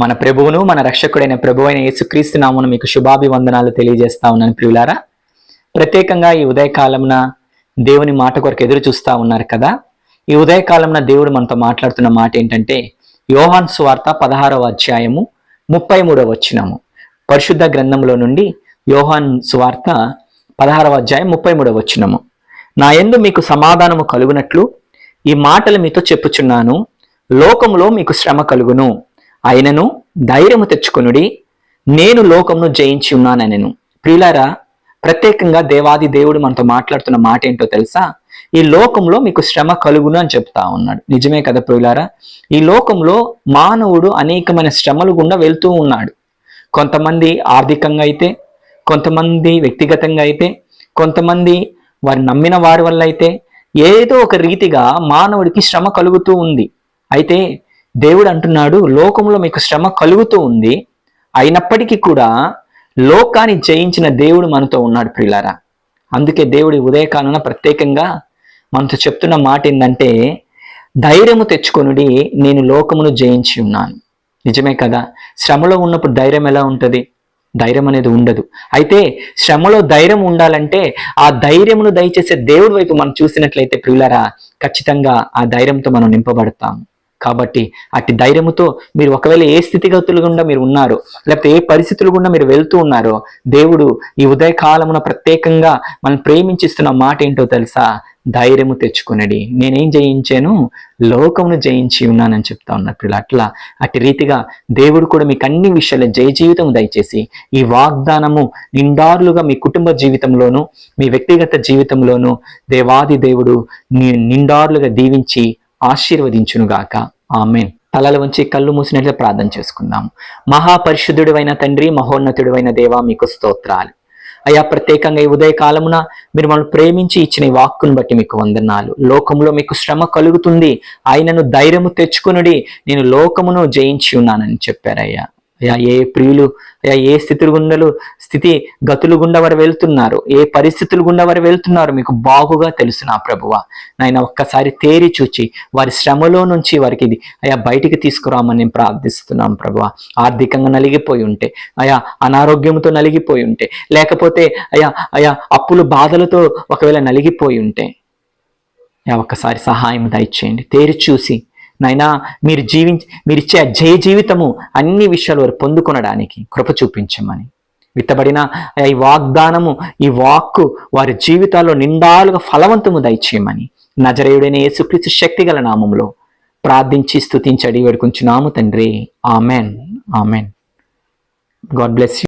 మన ప్రభువును మన రక్షకుడైన ప్రభు అయిన యేసుక్రీస్తు నామను మీకు శుభాభివందనాలు తెలియజేస్తా ఉన్నాను ప్రియులారా. ప్రత్యేకంగా ఈ ఉదయకాలంన దేవుని మాట కొరకు ఎదురు చూస్తా ఉన్నారు కదా. ఈ ఉదయకాలంన దేవుడు మనతో మాట్లాడుతున్న మాట ఏంటంటే యోహాన్ స్వార్త పదహారవ అధ్యాయము ముప్పై మూడవ వచ్చినము పరిశుద్ధ గ్రంథంలో నుండి యోహాన్ స్వార్త పదహారవ అధ్యాయం ముప్పై మూడవ వచ్చినము నా ఎందు మీకు సమాధానము కలుగునట్లు ఈ మాటలు మీతో చెప్పుచున్నాను. లోకములో మీకు శ్రమ కలుగును. అయినను ధైర్యము తెచ్చుకొనుడి. నేను లోకమును జయించి ఉన్నానెను ప్రియులారా ప్రత్యేకంగా దేవాది దేవుడు మనతో మాట్లాడుతున్న మాట ఏంటో తెలుసా? ఈ లోకంలో మీకు శ్రమ కలుగును అని చెప్తా ఉన్నాడు. నిజమే కదా ప్రియులారా? ఈ లోకంలో మానవుడు అనేకమైన శ్రమలు గుండా వెళ్తూ ఉన్నాడు. కొంతమంది ఆర్థికంగా అయితే కొంతమంది వ్యక్తిగతంగా అయితే కొంతమంది వారు నమ్మిన వారి వల్ల అయితే ఏదో ఒక రీతిగా మానవుడికి శ్రమ కలుగుతూ ఉంది. అయితే దేవుడు అంటున్నాడు లోకంలో మీకు శ్రమ కలుగుతూ ఉంది. అయినప్పటికీ కూడా లోకాన్ని జయించిన దేవుడు మనతో ఉన్నాడు ప్రియులారా. అందుకే దేవుడి ఉదయకాలన ప్రత్యేకంగా మనతో చెప్తున్న మాట ఏంటంటే ధైర్యము తెచ్చుకొనుడి నేను లోకమును జయించి ఉన్నాను. నిజమే కదా? శ్రమలో ఉన్నప్పుడు ధైర్యం ఎలా ఉంటుంది? ధైర్యం అనేది ఉండదు. అయితే శ్రమలో ధైర్యం ఉండాలంటే ఆ ధైర్యమును దయచేసే దేవుడి వైపు మనం చూసినట్లయితే ప్రియులరా ఖచ్చితంగా ఆ ధైర్యంతో మనం నింపబడతాం కాబట్టి అట్టి ధైర్యముతో మీరు ఒకవేళ ఏ స్థితిగతులు గుండా మీరు ఉన్నారు లేకపోతే ఏ పరిస్థితులు గుండా మీరు వెళ్తూ ఉన్నారో దేవుడు ఈ ఉదయకాలమున ప్రత్యేకంగా మనం ప్రేమించిస్తున్న మాట ఏంటో తెలుసా? ధైర్యము తెచ్చుకునడి. నేనేం జయించాను? లోకమును జయించి ఉన్నానని చెప్తా ఉన్నప్పుడు అట్లా అట్టి రీతిగా దేవుడు కూడా మీకు అన్ని విషయాలు జయ జీవితం దయచేసి ఈ వాగ్దానము నిండారులుగా మీ కుటుంబ జీవితంలోను మీ వ్యక్తిగత జీవితంలోను దేవాది దేవుడు నిండారులుగా దీవించి ఆశీర్వదించునుగాక. ఆమెన్. తలలు ఉంచి కళ్ళు మూసినట్లు ప్రార్థన చేసుకుందాం. మహాపరిశుద్ధుడివైన తండ్రి మహోన్నతుడివైన దేవా మీకు స్తోత్రాలు. అయ్యా ప్రత్యేకంగా ఈ ఉదయ కాలమున మీరు మమ్మల్ని ప్రేమించి ఇచ్చిన ఈ వాక్కును బట్టి మీకు వందనాలు. లోకంలో మీకు శ్రమ కలుగుతుంది. ఆయనను ధైర్యము తెచ్చుకునుడి. నేను లోకమును జయించి ఉన్నానని చెప్పారయ్యా. ఏ ప్రియులు అయ్యా ఏ స్థితులు గుండలు స్థితి గతులు గుండా వారు వెళ్తున్నారు ఏ పరిస్థితులు గుండా వారు వెళ్తున్నారు మీకు బాగుగా తెలుసు నా ప్రభువ? నాయన ఒక్కసారి తేరి చూచి వారి శ్రమలో నుంచి వారికి ఇది అయా బయటికి తీసుకురామని నేను ప్రార్థిస్తున్నాం ప్రభువ. ఆర్థికంగా నలిగిపోయి ఉంటే అయా అనారోగ్యంతో నలిగిపోయి ఉంటే లేకపోతే అయా అయా అప్పులు బాధలతో ఒకవేళ నలిగిపోయి ఉంటే యా ఒక్కసారి సహాయం దయచేయండి. తేరి చూసి నైనా మీరు జీవించ మీరు ఇచ్చే జయ జీవితము అన్ని విషయాలు వారు పొందుకొనడానికి కృప చూపించమని. విత్తబడిన ఈ వాగ్దానము ఈ వాక్కు వారి జీవితాల్లో నిండాలుగా ఫలవంతము దయచేయమని. నజరేయుడైన యేసుక్రీస్తు శక్తి గల నామములో ప్రార్థించి స్తుతించి అడిగి వేడుకుంటున్నాము తండ్రి. Amen. Amen. God bless you.